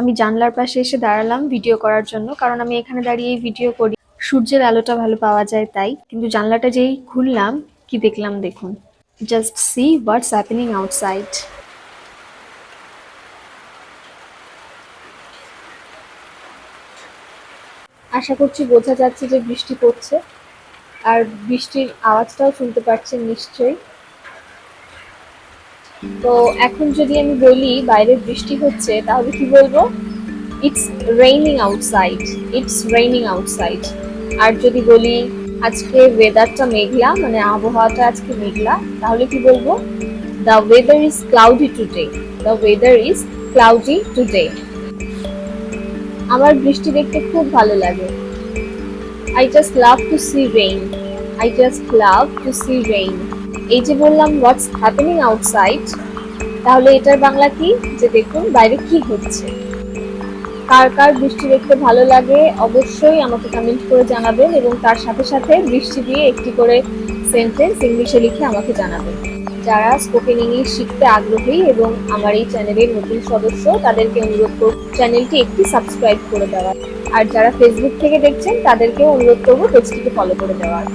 আমি জানলার পাশে এসে দাঁড়ালাম ভিডিও করার জন্য, কারণ আমি এখানে দাঁড়িয়ে ভিডিও করি। সূর্যের আলোটা ভালো পাওয়া যায় তাই, কিন্তু জানলাটা যেই খুললাম, কি দেখলাম দেখুন। Just see what's happening outside আশা করছি বোঝা যাচ্ছে যে বৃষ্টি পড়ছে, আর বৃষ্টির আওয়াজটাও শুনতে পাচ্ছেন নিশ্চয়ই। তো এখন যদি আমি বলি বাইরে বৃষ্টি হচ্ছে, তাহলে কি বলব? It's raining outside it's raining outside আর যদি বলি আজকে ওয়েদারটা মেঘলা মানে আবহাওয়াটা আজকে মেঘলা, তাহলে কি বলব? The weather is cloudy today the weather is cloudy today আমার বৃষ্টি দেখতে খুব ভালো লাগে। I just love to see rain I just love to see rain এই যে বললাম হোয়াটস হ্যাপেনিং আউটসাইড তাহলে এটার বাংলা কি? যে দেখুন, বাইরে কি হচ্ছে। কার কার বৃষ্টি দেখতে ভালো লাগে, অবশ্যই আমাকে কমেন্ট করে জানাবেন এবং তার সাথে সাথে বৃষ্টি দিয়ে একটি করে সেন্টেন্স ইংলিশে লিখে আমাকে জানাবেন। যারা স্পোকেন ইংলিশ শিখতে আগ্রহী এবং আমার এই চ্যানেলের নতুন সদস্য, তাদেরকে অনুরোধ করব চ্যানেলটি একটি সাবস্ক্রাইব করে দেওয়ার। আর যারা ফেসবুক থেকে দেখছেন, তাদেরকেও অনুরোধ করব পেজটিকে ফলো করে দেওয়ার।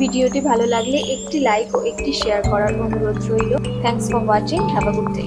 ভিডিওটি ভালো লাগলে একটি লাইক ও একটি শেয়ার করার অনুরোধ রইল। Thanks for watching have a good day